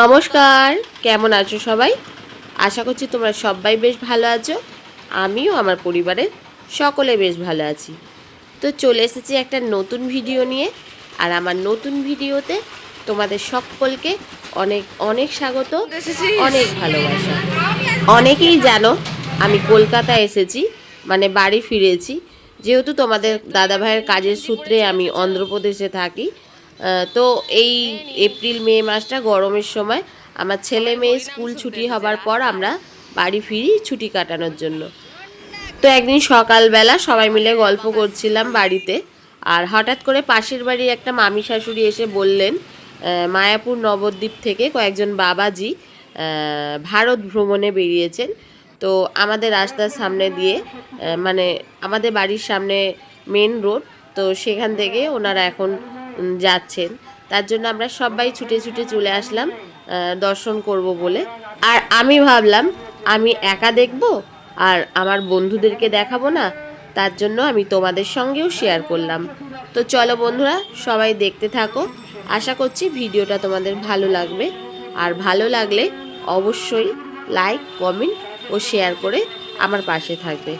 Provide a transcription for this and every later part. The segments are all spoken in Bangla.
নমস্কার, কেমন আছো সবাই? আশা করছি তোমরা সবাই বেশ ভালো আছো। আমিও আমার পরিবারের সকলে বেশ ভালো আছি। তো চলে এসেছি একটা নতুন ভিডিও নিয়ে, আর আমার নতুন ভিডিওতে তোমাদের সকলকে অনেক অনেক স্বাগত, অনেক ভালোবাসা। অনেকেই জানো, আমি কলকাতা এসেছি মানে বাড়ি ফিরেছি। যেহেতু তোমাদের দাদা ভাইয়ের কাজের সূত্রে আমি অন্ধ্রপ্রদেশে থাকি তো এই এপ্রিল, মে মাসটা গরমের সময় আমার ছেলে মেয়ে স্কুল ছুটি হবার পর আমরা বাড়ি ফিরি ছুটি কাটানোর জন্য। তো একদিন সকালবেলা সবাই মিলে গল্প করছিলাম বাড়িতে আর হঠাৎ করে পাশের বাড়ির একটা মামি শাশুড়ি এসে বললেন মায়াপুর নবদ্বীপ থেকে কয়েকজন বাবাজি ভারত ভ্রমণে বেরিয়েছেন। তো আমাদের রাস্তার সামনে দিয়ে মানে আমাদের বাড়ির সামনে মেন রোড তো সেখান থেকে ওনারা এখন যাচ্ছেন। তার জন্য আমরা সবাই ছুটে ছুটে চলে আসলাম দর্শন করব বলে। আর আমি ভাবলাম, আমি একা দেখব আর আমার বন্ধুদেরকে দেখাবো না, তার জন্য আমি তোমাদের সঙ্গেও শেয়ার করলাম। তো চলো বন্ধুরা, সবাই দেখতে থাকো। আশা করছি ভিডিওটা তোমাদের ভালো লাগবে। আর ভালো লাগলে অবশ্যই লাইক কমেন্ট ও শেয়ার করে আমার পাশে থাকবে।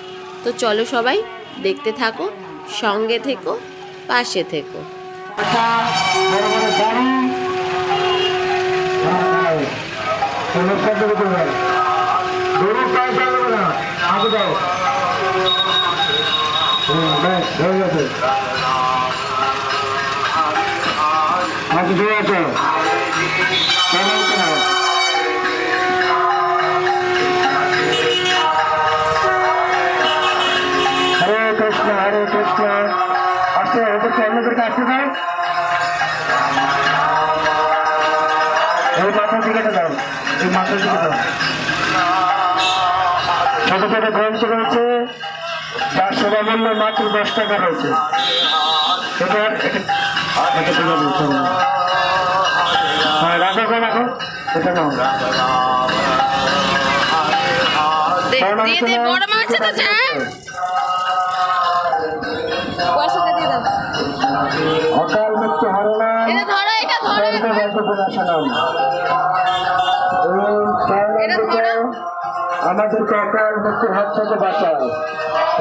তো চলো সবাই দেখতে থাকো, সঙ্গে থেকো, পাশে থেকো। বড় বড় গাড়ি সমস্যা তৈরি করবে গরু প্রায় চালাবে না। আগে দাও। বেশ হয়ে গেছে। আচ্ছা ঠিক আছে কেমন কেন হরে ওদেরকে অন্যদেরকে আসতে দাও এই মাথার দিকে দাও এই মাথার দিকে দাও ছোট ছোট গ্রন্থ রয়েছে যার সেবা মূল্য মাত্র দশ টাকা রয়েছে। এটা। হ্যাঁ রাখো রাখো এটা নাও। বড় মাছ তো চারণামৃত ধরো। আমাদেরকে অকাল মৃত্যুর হাত থেকে বাঁচায়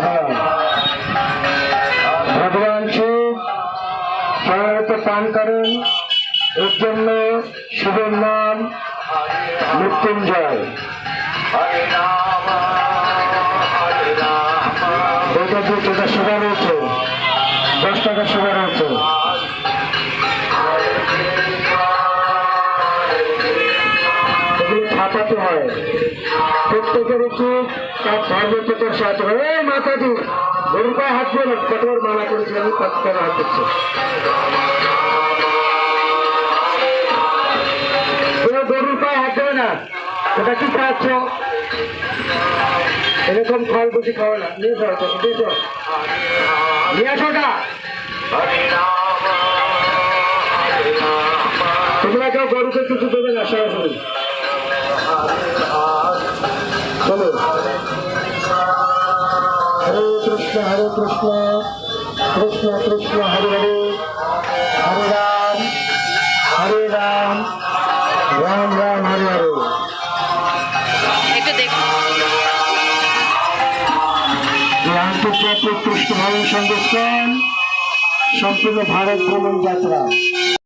হ্যাঁ। ভগবান শিব সহায়তা পান করেন এর জন্য শিবের নাম মৃত্যুঞ্জয় টাকা সেবা রয়েছে প্রত্যেকের উচিত তার সাহায্য করে এই মাতাজি গরুর পায়ে হাত কতবার মানা করেছি, আমি কতবার হাত দিচ্ছে। কোনো না। ওটা কি খাচ্ছ? এরকম ফল বেশি খাওয়া না। নিয়ে যাও তো নিয়ে যাও। নিয়ে আসো তোমরা কেউ গরুকে কিছু কৃষ্ণ কৃষ্ণ কৃষ্ণ হরে হরে। হরে রাম হরে রাম রাম রাম হরে হরে। কৃষ্ণ ভ্রমণ সংগঠন সম্পূর্ণ ভারত ভ্রমণ যাত্রা।